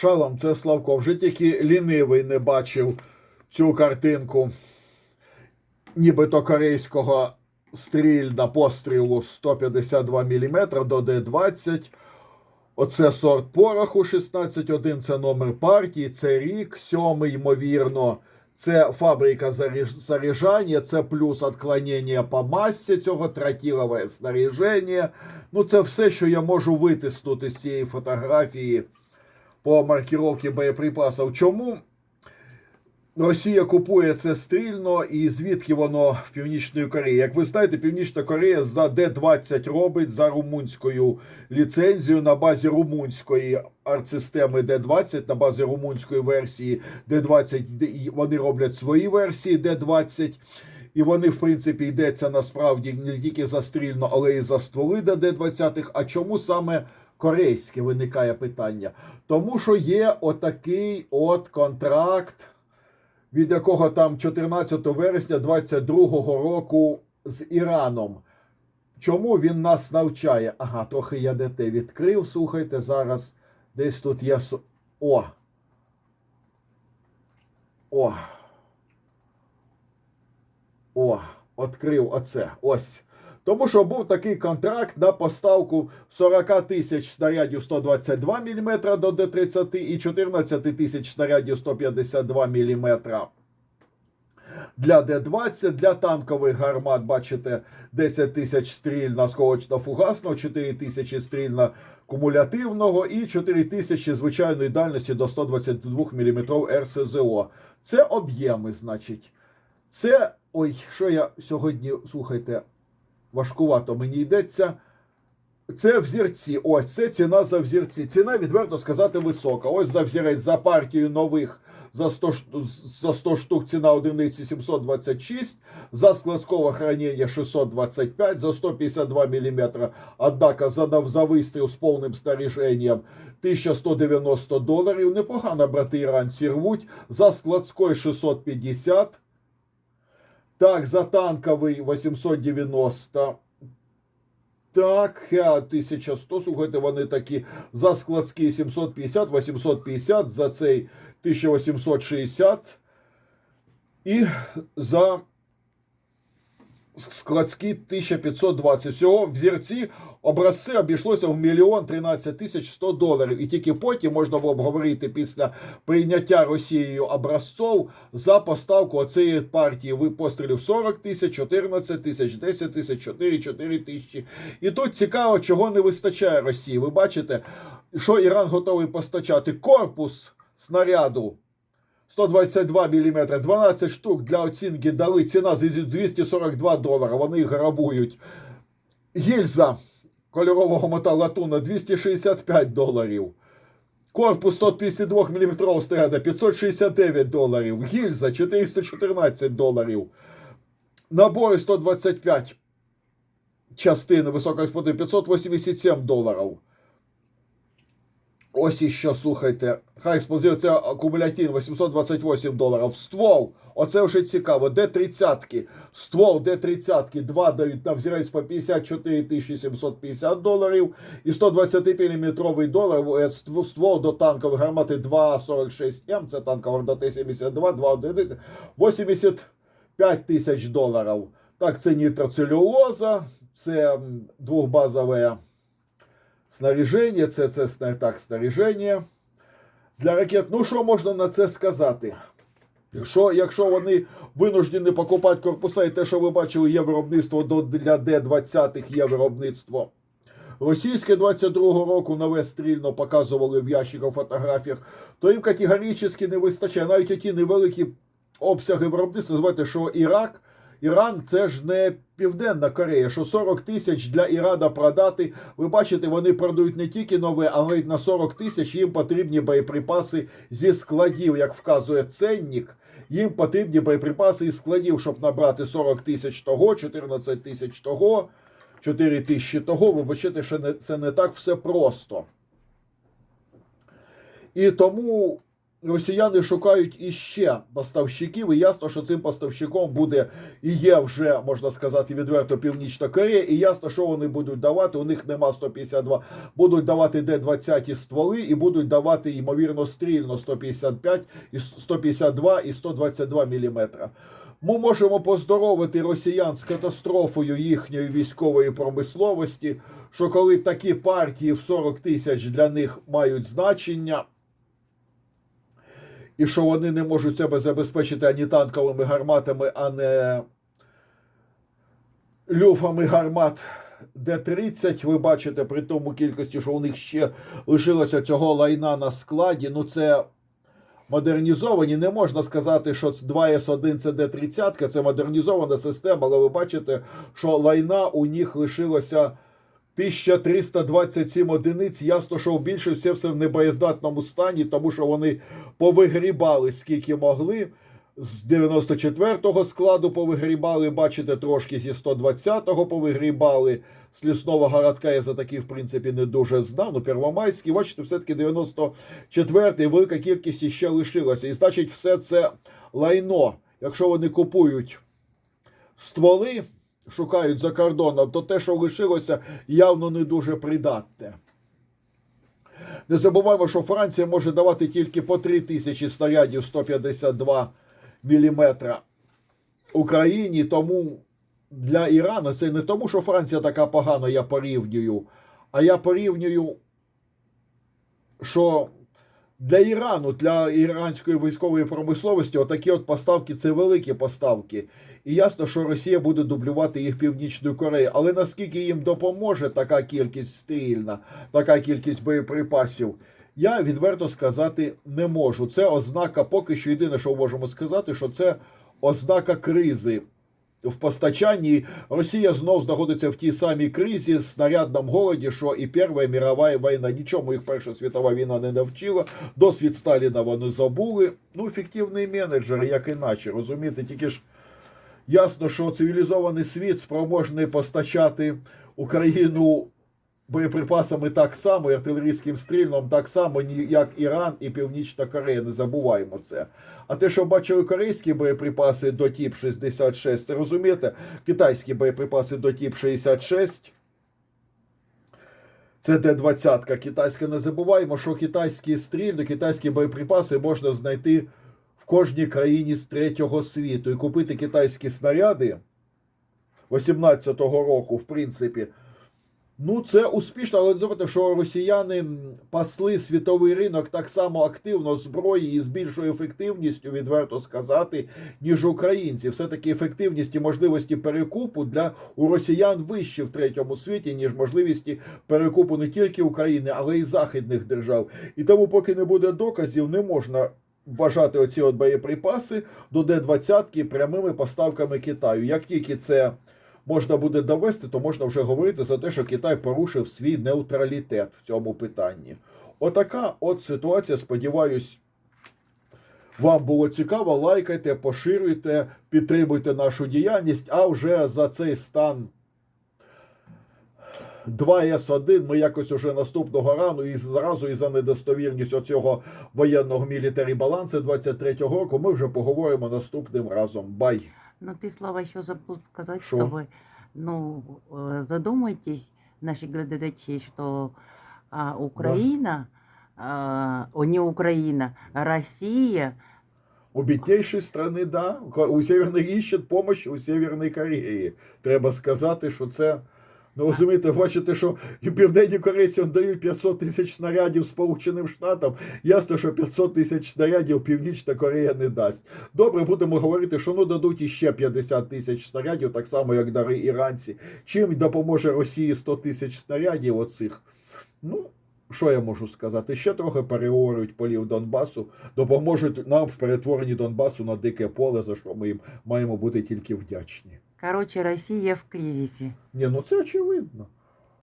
Шалом, це Славко. Вже тільки лінивий не бачив цю картинку нібито корейського стрільна пострілу 152 мм до Д-20. Оце сорт пороху 16.1, це номер партії, це рік, сьомий, ймовірно. Це фабрика заряджання, це плюс відклонення по масі цього тротилове снаряження. Ну, це все, що я можу витиснути з цієї фотографії по маркіровці боєприпасів. Чому Росія купує це стрільно і звідки воно в Північної Кореї? Як ви знаєте, Північна Корея за Д-20 робить за румунською ліцензією на базі румунської артсистеми Д-20, на базі румунської версії Д-20 вони роблять свої версії Д-20. І вони, в принципі, йдеться насправді не тільки за стрільно, але й за стволи до Д-20. А чому саме корейське виникає питання? Тому що є отакий от контракт від якого там 14 вересня 22-го року з Іраном. Чому він нас навчає? Ага, трохи я ДТ відкрив. Слухайте, зараз десь тут є. О! О! О, відкрив оце. Ось. Тому що був такий контракт на поставку 40 тисяч снарядів 122 мм до Д-30 і 14 тисяч снарядів 152 мм для Д-20, для танкових гармат, бачите, 10 тисяч стрільна осколочно-фугасного, 4 тисячі стрільна кумулятивного і 4 тисячі звичайної дальності до 122 мм РСЗО. Це об'єми, значить. Це, ой, що я сьогодні, слухайте, важкувато мені йдеться. Це взірці. Ось це ціна за взірці. Ціна, відверто сказати, висока. Ось за взірець за партію нових за 100, за 100 штук ціна одиниці 726, за складського хранення 625, за 152 мм, однако за, за вистріл з повним снаряженням 1190 доларів. Непогано брати іранці рвуть. За складський 650. Так, за танковий 890. Так, хе, 1100, слухайте, вони такі за складські 750, 850, за цей 1860 і за складський 1520. Всього в зірці образці обійшлося в мільйон 13 тисяч 100 доларів. І тільки потім можна було б говорити після прийняття Росією образців за поставку оцієї партії пострілів 40 тисяч, 14 тисяч, 10 тисяч, 4, 4 тисячі. І тут цікаво, чого не вистачає Росії. Ви бачите, що Іран готовий постачати корпус снаряду 122 мм, 12 штук для оцінки дали. Ціна 242 долара. Вони їх грабують. Гільза кольорового металатуна 265 доларів. Корпус 152 мм снаряда 569 доларів. Гільза 414 доларів. Набори 125 частин високоексплуативної 587 доларів. Ось іще, слухайте. Хай експлозив, це акумулятивний 828 доларів. Ствол, оце вже цікаво. Д-30. Ствол Д-30. Два дають на взірець по 54 750 доларів. І 120 мм долар, е, ствол до танкової гармати 2,46М, це танкова до Т-72, 2 одиниці, 85 тисяч доларів. Так, це нітроцелюлоза, це двохбазове снаряження, це, так, снаряження для ракет. Ну, що можна на це сказати? Якщо, якщо вони винуждені покупати корпуса, і те, що ви бачили, є виробництво для Д-20 є виробництво. Російське 22-го року нове стрільно показували в ящиках фотографіях, то їм категорично не вистачає. Навіть які невеликі обсяги виробництва, називайте, що Ірак, Іран це ж не Південна Корея, що 40 тисяч для Ірана продати. Ви бачите, вони продають не тільки нове, але й на 40 тисяч їм потрібні боєприпаси зі складів, як вказує ценник. Їм потрібні боєприпаси із складів, щоб набрати 40 тисяч того, 14 тисяч того, 4 тисячі того. Ви бачите, що не, це не так все просто. І тому росіяни шукають іще поставщиків, і ясно, що цим поставщиком буде і є вже, можна сказати, відверто Північна Корея, і ясно, що вони будуть давати. У них нема 152, будуть давати Д-20 стволи і будуть давати, ймовірно, стрільно 155, і 152 і 122 міліметра. Ми можемо поздоровити росіян з катастрофою їхньої військової промисловості, що коли такі партії в 40 тисяч для них мають значення, і що вони не можуть себе забезпечити ані танковими гарматами, а не люфами гармат Д-30, ви бачите, при тому кількості, що у них ще лишилося цього лайна на складі, ну це модернізовані. Не можна сказати, що 2С1 це Д-30, це модернізована система, але ви бачите, що лайна у них лишилося 1327 одиниць. Ясно, що більше все все в небоєздатному стані, тому що вони повигрібали скільки могли. З 94-го складу повигрібали, бачите, трошки зі 120-го повигрібали. З лісного городка я за такі, в принципі, не дуже знав. Ну, Первомайський, бачите, все-таки 94-й, велика кількість іще лишилася. І значить, все це лайно. Якщо вони купують стволи, шукають за кордоном, то те, що лишилося, явно не дуже придатне. Не забуваємо, що Франція може давати тільки по 3 тисячі снарядів 152 міліметра Україні, тому для Ірану це не тому, що Франція така погана, я порівнюю, а я порівнюю, що для Ірану, для іранської військової промисловості, отакі от поставки це великі поставки. І ясно, що Росія буде дублювати їх Північною Кореєю. Але наскільки їм допоможе така кількість стрільна, така кількість боєприпасів, я відверто сказати не можу. Це ознака, поки що єдине, що можемо сказати, що це ознака кризи. В постачанні Росія знов знаходиться в тій самій кризі, снарядному голоді, що і Перша мірова війна. Нічому їх Перша світова війна не навчила. Досвід Сталіна вони забули. Ну, ефективний менеджер, як іначе, розумієте, тільки ж ясно, що цивілізований світ спроможний постачати Україну боєприпасами так само, і артилерійським стрільном так само, як Іран і Північна Корея. Не забуваємо це. А те, що бачили корейські боєприпаси до ТІП 66, це розумієте, китайські боєприпаси до ТІП 66. Це Д-20 китайська. Не забуваємо, що китайські стрільни, китайські боєприпаси можна знайти в кожній країні з третього світу. І купити китайські снаряди 18-го року, в принципі, Ну, це успішно, але зробити, що росіяни пасли світовий ринок так само активно зброї і з більшою ефективністю, відверто сказати, ніж українці. Все-таки ефективність і можливості перекупу для у росіян вищі в третьому світі, ніж можливості перекупу не тільки України, але й західних держав. І тому, поки не буде доказів, не можна. Вважати оці от боєприпаси до Д-20 прямими поставками Китаю. Як тільки це можна буде довести, то можна вже говорити за те, що Китай порушив свій нейтралітет в цьому питанні. Отака от ситуація. Сподіваюсь, вам було цікаво. Лайкайте, поширюйте, підтримуйте нашу діяльність. А вже за цей стан 2С1 ми якось уже наступного рану і зразу і за недостовірність оцього воєнного мілітарі балансу 23-го року ми вже поговоримо наступним разом. Бай! Но ты, Слава, еще забыл сказать, Шо? что вы, ну, э, задумайтесь, наши глядачи, что а, Украина, а, о, не Украина, а Россия, У біднішої страни, да. У Северній іщуть помощь у Северній Кореї. Треба сказати, що це. Ну, розумієте, бачите, що і південні корейці дають 500 тисяч снарядів Сполученим Штатам. Ясно, що 500 тисяч снарядів Північна Корея не дасть. Добре, будемо говорити, що ну дадуть іще 50 тисяч снарядів, так само, як дари іранці. Чим допоможе Росії 100 тисяч снарядів оцих? Ну, що я можу сказати? Ще трохи переорюють полів Донбасу, допоможуть нам в перетворенні Донбасу на дике поле, за що ми їм маємо бути тільки вдячні. Короче, Росія в кризисі. Ні, ну це очевидно.